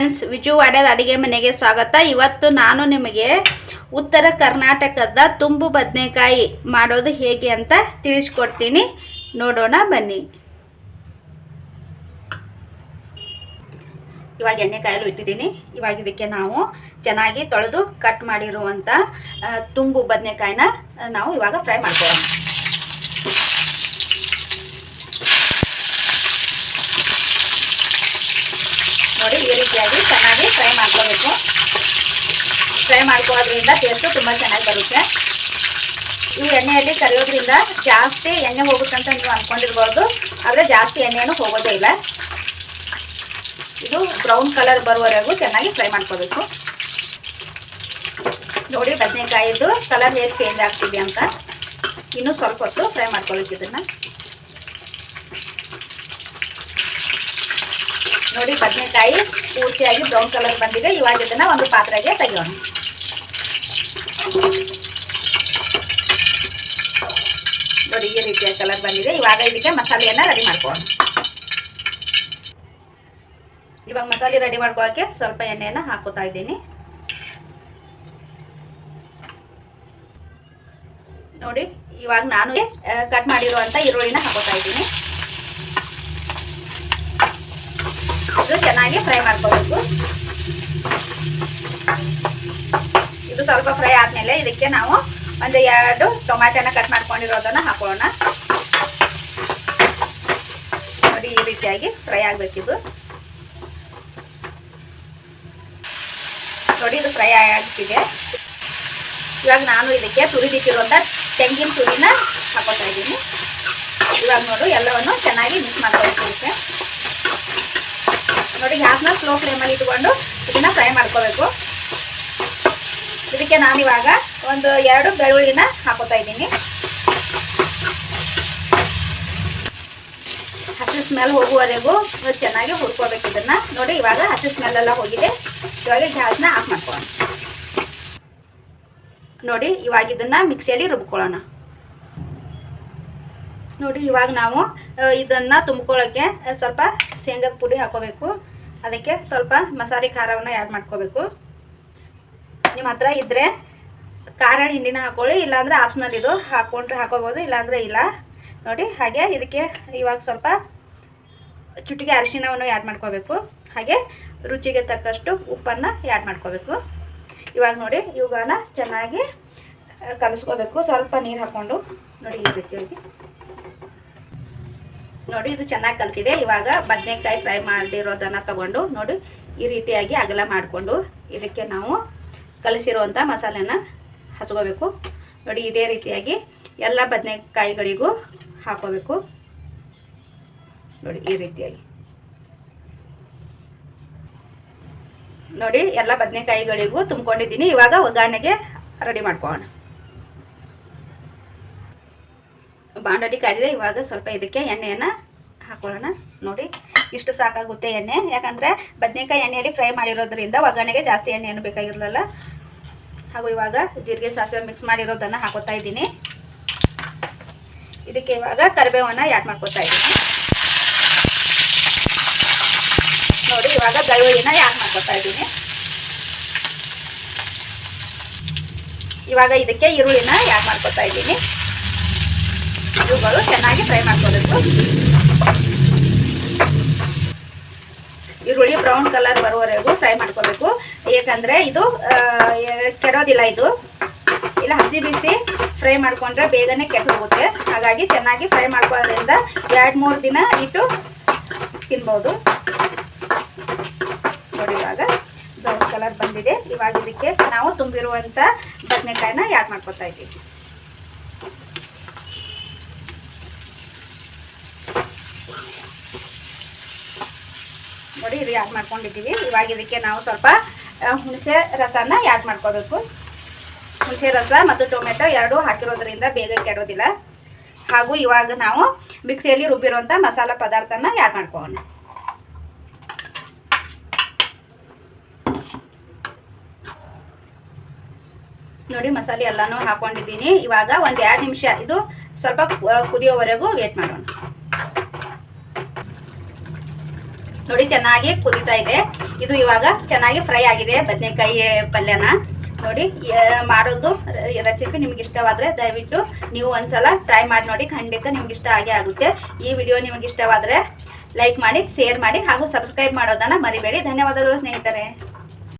Friends ವಿಜುವಾಡದ ಅಡುಗೆ ಮನೆಗೆ ಸ್ವಾಗತ. ಇವತ್ತು ನಾನು ನಿಮಗೆ ಉತ್ತರ ಕರ್ನಾಟಕದ ತುಂಬು ಬದನೆಕಾಯಿ ಮಾಡೋದು ಹೇಗೆ ಅಂತ ತಿಳಿಸ್ಕೊಡ್ತೀನಿ. ನೋಡೋಣ, ಬನ್ನಿ. ಇವಾಗ ಎಣ್ಣೆ ಕಾಯಲು ಇಟ್ಟಿದ್ದೀನಿ. ಇವಾಗ ಇದಕ್ಕೆ ನಾವು ಚೆನ್ನಾಗಿ ತೊಳೆದು ಕಟ್ ಮಾಡಿರುವಂಥ ತುಂಬು ಬದನೆಕಾಯಿನ ನಾವು ಇವಾಗ ಫ್ರೈ ಮಾಡ್ಕೊಳ್ಳೋಣ. ನೋಡಿ ಈ ರೀತಿಯಾಗಿ ಚೆನ್ನಾಗಿ ಫ್ರೈ ಮಾಡ್ಕೋಬೇಕು. ಫ್ರೈ ಮಾಡ್ಕೊಳ್ಳೋದ್ರಿಂದ ಟೇಸ್ಟು ತುಂಬ ಚೆನ್ನಾಗಿ ಬರುತ್ತೆ. ಈ ಎಣ್ಣೆಯಲ್ಲಿ ಕರಿಯೋದ್ರಿಂದ ಜಾಸ್ತಿ ಎಣ್ಣೆ ಹೋಗುತ್ತಂತ ನೀವು ಅಂದ್ಕೊಂಡಿರ್ಬೋದು ಆದರೆ ಜಾಸ್ತಿ ಎಣ್ಣೆನೂ ಹೋಗೋದೇ ಇಲ್ಲ. ಇದು ಬ್ರೌನ್ ಕಲರ್ ಬರುವವರೆಗೂ ಚೆನ್ನಾಗಿ ಫ್ರೈ ಮಾಡ್ಕೋಬೇಕು. ನೋಡಿ ಬದನೆಕಾಯಿದು ಕಲರ್ ಹೇಗೆ ಚೇಂಜ್ ಆಗ್ತಿದೆ ಅಂತ. ಇನ್ನೂ ಸ್ವಲ್ಪ ಹೊತ್ತು ಫ್ರೈ ಮಾಡ್ಕೊಳ್ಬೇಕು ಇದನ್ನು. ನೋಡಿ ಬದನೆಕಾಯಿ ಪೂರ್ತಿಯಾಗಿ ಬ್ರೌನ್ ಕಲರ್ ಬಂದಿದೆ. ಇವಾಗ ಇದನ್ನ ಒಂದು ಪಾತ್ರೆಗೆ ತೆಗೆಯೋಣ. ನೋಡಿ, ಈ ರೀತಿಯ ಕಲರ್ ಬಂದಿದೆ. ಇವಾಗ ಇದಕ್ಕೆ ಮಸಾಲೆಯನ್ನ ರೆಡಿ ಮಾಡ್ಕೋಣ ಇವಾಗ ಮಸಾಲೆ ರೆಡಿ ಮಾಡ್ಕೊಳ್ಳೋಕೆ ಸ್ವಲ್ಪ ಎಣ್ಣೆಯನ್ನ ಹಾಕೋತಾ ಇದ್ದೀನಿ. ನೋಡಿ, ಇವಾಗ ನಾನು ಕಟ್ ಮಾಡಿರುವಂತ ಈರುಳ್ಳಿನ ಹಾಕೋತಾ ಇದ್ದೀನಿ ಇದು ಚೆನ್ನಾಗಿ ಫ್ರೈ ಮಾಡ್ಕೋಬೇಕು. ಇದು ಸ್ವಲ್ಪ ಫ್ರೈ ಆದ್ಮೇಲೆ ಇದಕ್ಕೆ ನಾವು ಒಂದು ಎರಡು ಟೊಮ್ಯಾಟೋನ ಕಟ್ ಮಾಡ್ಕೊಂಡಿರೋದನ್ನ ಹಾಕೋಣ. ನೋಡಿ, ಈ ರೀತಿಯಾಗಿ ಫ್ರೈ ಆಗ್ಬೇಕಿದು. ನೋಡಿ, ಇದು ಫ್ರೈ ಆಗ್ತಿದೆ. ಇವಾಗ ನಾನು ಇದಕ್ಕೆ ತುರಿದಿಟ್ಟಿರುವಂತ ತೆಂಗಿನ ತುರಿನ ಹಾಕೋತಾ ಇದ್ದೀನಿ. ಇವಾಗ ನೋಡು, ಎಲ್ಲವನ್ನು ಚೆನ್ನಾಗಿ ಮಿಕ್ಸ್ ಮಾಡ್ಕೊಳ್ತಿರುತ್ತೆ ನೋಡಿ ಗ್ಯಾಸ್ನ ಸ್ಲೋ ಫ್ಲೇಮಲ್ಲಿ ಇಟ್ಕೊಂಡು ಇದನ್ನು ಫ್ರೈ ಮಾಡ್ಕೋಬೇಕು. ಇದಕ್ಕೆ ನಾನಿವಾಗ ಒಂದು ಎರಡು ಬೆಳ್ಳುಳ್ಳಿನ ಹಾಕೋತಾ ಇದ್ದೀನಿ. ಹಸಿ ಸ್ಮೆಲ್ ಹೋಗುವವರೆಗೂ ಚೆನ್ನಾಗಿ ಹುಡ್ಕೋಬೇಕು ಇದನ್ನ. ನೋಡಿ, ಇವಾಗ ಹಸಿ ಸ್ಮೆಲ್ ಎಲ್ಲ ಹೋಗಿದೆ. ಇವಾಗ ಗ್ಯಾಸ್ನ ಆಫ್ ಮಾಡ್ಕೊಳ್ಳೋಣ. ನೋಡಿ, ಇವಾಗ ಇದನ್ನ ಮಿಕ್ಸಿಯಲ್ಲಿ ರುಬ್ಕೊಳ್ಳೋಣ. ನೋಡಿ, ಇವಾಗ ನಾವು ಇದನ್ನು ತುಂಬ್ಕೊಳ್ಳೋಕ್ಕೆ ಸ್ವಲ್ಪ ಶೇಂಗದ ಪುಡಿ ಹಾಕೋಬೇಕು. ಅದಕ್ಕೆ ಸ್ವಲ್ಪ ಮಸಾಲೆ ಖಾರವನ್ನು ಆ್ಯಡ್ ಮಾಡ್ಕೋಬೇಕು. ನಿಮ್ಮ ಹತ್ರ ಇದ್ದರೆ ಖಾರ ಹಿಂಡಿನ ಹಾಕೊಳ್ಳಿ, ಇಲ್ಲಾಂದರೆ ಆಪ್ಷನಲ್ ಇದು ಹಾಕ್ಕೊಂಡ್ರೆ ಹಾಕೋಬೋದು, ಇಲ್ಲಾಂದರೆ ಇಲ್ಲ. ನೋಡಿ, ಹಾಗೆ ಇದಕ್ಕೆ ಇವಾಗ ಸ್ವಲ್ಪ ಚುಟಿಗೆ ಅರಿಶಿಣವನ್ನು ಆ್ಯಡ್ ಮಾಡ್ಕೋಬೇಕು. ಹಾಗೆ ರುಚಿಗೆ ತಕ್ಕಷ್ಟು ಉಪ್ಪನ್ನು ಆ್ಯಡ್ ಮಾಡ್ಕೋಬೇಕು. ಇವಾಗ ನೋಡಿ ಇವುಗಳನ್ನ ಚೆನ್ನಾಗಿ ಕಲಿಸ್ಕೋಬೇಕು. ಸ್ವಲ್ಪ ನೀರು ಹಾಕ್ಕೊಂಡು ನೋಡಿ, ಈ ರೀತಿಯಾಗಿ. ನೋಡಿ, ಇದು ಚೆನ್ನಾಗಿ ಕಲ್ತಿದೆ. ಇವಾಗ ಬದನೆಕಾಯಿ ಫ್ರೈ ಮಾಡಿರೋದನ್ನ ತಗೊಂಡು ನೋಡಿ, ಈ ರೀತಿಯಾಗಿ ಅಗಲ ಮಾಡಿಕೊಂಡು ಇದಕ್ಕೆ ನಾವು ಕಲಿಸಿರುವಂಥ ಮಸಾಲೆನ ಹಚ್ಕೋಬೇಕು. ನೋಡಿ, ಇದೇ ರೀತಿಯಾಗಿ ಎಲ್ಲ ಬದನೆಕಾಯಿಗಳಿಗೂ ಹಾಕೋಬೇಕು. ನೋಡಿ, ಈ ರೀತಿಯಾಗಿ. ನೋಡಿ, ಎಲ್ಲ ಬದನೆಕಾಯಿಗಳಿಗೂ ತುಂಬ್ಕೊಂಡಿದ್ದೀನಿ. ಇವಾಗ ಒಗ್ಗರಣೆಗೆ ರೆಡಿ ಮಾಡ್ಕೊಳ್ಳೋಣ. ಬಾಂಡಲಿ ಕಾದಿದೆ ಇವಾಗ ಸ್ವಲ್ಪ ಇದಕ್ಕೆ ಎಣ್ಣೆಯನ್ನು ಹಾಕೊಳ್ಳೋಣ. ನೋಡಿ, ಇಷ್ಟು ಸಾಕಾಗುತ್ತೆ ಎಣ್ಣೆ. ಯಾಕಂದರೆ ಬದನೆಕಾಯಿ ಎಣ್ಣೆಯಲ್ಲಿ ಫ್ರೈ ಮಾಡಿರೋದ್ರಿಂದ ಒಗ್ಗರಣೆಗೆ ಜಾಸ್ತಿ ಎಣ್ಣೆಯನ್ನು ಬೇಕಾಗಿರಲಿಲ್ಲ? ಹಾಗೂ ಇವಾಗ ಜೀರಿಗೆ, ಸಾಸಿವೆ ಮಿಕ್ಸ್ ಮಾಡಿರೋದನ್ನು ಹಾಕೋತಾ ಇದ್ದೀನಿ. ಇದಕ್ಕೆ ಇವಾಗ ಕರಿಬೇವನ್ನು ಆ್ಯಡ್ ಮಾಡ್ಕೊತಾ ಇದ್ದೀನಿ. ನೋಡಿ, ಇವಾಗ ಬೆಳ್ಳುಳ್ಳಿನ ಆ್ಯಡ್ ಮಾಡ್ಕೊತಾ ಇದ್ದೀನಿ. ಇವಾಗ ಇದಕ್ಕೆ ಈರುಳ್ಳಿನ ಆ್ಯಡ್ ಮಾಡ್ಕೊತಾ ಇದ್ದೀನಿ. ಇವುಗಳು ಚೆನ್ನಾಗಿ ಫ್ರೈ ಮಾಡ್ಕೋಬೇಕು ಈರುಳ್ಳಿ ಬ್ರೌನ್ ಕಲರ್ ಬರುವವರೆಗೂ ಫ್ರೈ ಮಾಡ್ಕೋಬೇಕು ಏಕೆಂದರೆ ಇದು ಕೆಡೋದಿಲ್ಲ ಇದು ಇಲ್ಲ ಹಸಿ ಬಿಸಿ ಫ್ರೈ ಮಾಡ್ಕೊಂಡ್ರೆ ಬೇಗನೆ ಕೆಟ್ಟೋಗುತ್ತೆ ಹಾಗಾಗಿ ಚೆನ್ನಾಗಿ ಫ್ರೈ ಮಾಡ್ಕೊಳ್ಳೋದ್ರಿಂದ ಎರಡು ಮೂರು ದಿನ ಇಟ್ಟು ತಿನ್ಬೋದು ನೋಡಿ ಇವಾಗ ಬ್ರೌನ್ ಕಲರ್ ಬಂದಿದೆ ಇವಾಗ ಇದಕ್ಕೆ ನಾವು ತುಂಬಿರುವಂಥ ಬದನೆಕಾಯಿನ ಯಾಡ್ ಮಾಡ್ಕೊತಾ ಇದ್ದೀವಿ ನೋಡಿ ಇದು ಯಾಡ್ ಮಾಡ್ಕೊಂಡಿದ್ದೀವಿ? ಇವಾಗ ಇದಕ್ಕೆ ನಾವು ಸ್ವಲ್ಪ ಹುಣಸೆ ರಸನ ಯಾಕೆ ಮಾಡ್ಕೋಬೇಕು? ಹುಣಸೆ ರಸ ಮತ್ತು ಟೊಮೆಟೊ ಎರಡೂ ಹಾಕಿರೋದ್ರಿಂದ ಬೇಗ ಕೆಡೋದಿಲ್ಲ. ಹಾಗೂ ಇವಾಗ ನಾವು ಮಿಕ್ಸಿಯಲ್ಲಿ ರುಬ್ಬಿರುವಂಥ ಮಸಾಲ ಪದಾರ್ಥನ ಯಾಕೆ ಮಾಡ್ಕೋಣ ನೋಡಿ, ಮಸಾಲೆ ಎಲ್ಲನೂ ಹಾಕೊಂಡಿದ್ದೀನಿ. ಇವಾಗ ಒಂದು ಎರಡು ನಿಮಿಷ, ಇದು ಸ್ವಲ್ಪ ಕುದಿಯೋವರೆಗೂ ವೇಟ್ ಮಾಡೋಣ. ನೋಡಿ, ಚೆನ್ನಾಗಿ ಕುದೀತಾ ಇದೆ. ಇದು ಇವಾಗ ಚೆನ್ನಾಗಿ ಫ್ರೈ ಆಗಿದೆ ಬದನೆಕಾಯಿ ಪಲ್ಯನ. ನೋಡಿ ಮಾಡೋದು ರೆಸಿಪಿ ನಿಮ್ಗೆ ಇಷ್ಟವಾದರೆ ದಯವಿಟ್ಟು ನೀವು ಒಂದ್ಸಲ ಟ್ರೈ ಮಾಡಿ ನೋಡಿ, ಖಂಡಿತ ನಿಮ್ಗೆ ಇಷ್ಟ ಆಗೇ ಆಗುತ್ತೆ. ಈ ವಿಡಿಯೋ ನಿಮಗೆ ಇಷ್ಟವಾದರೆ ಲೈಕ್ ಮಾಡಿ, ಶೇರ್ ಮಾಡಿ ಹಾಗೂ ಸಬ್ಸ್ಕ್ರೈಬ್ ಮಾಡೋದನ್ನು ಮರಿಬೇಡಿ. ಧನ್ಯವಾದಗಳು ಸ್ನೇಹಿತರೆ.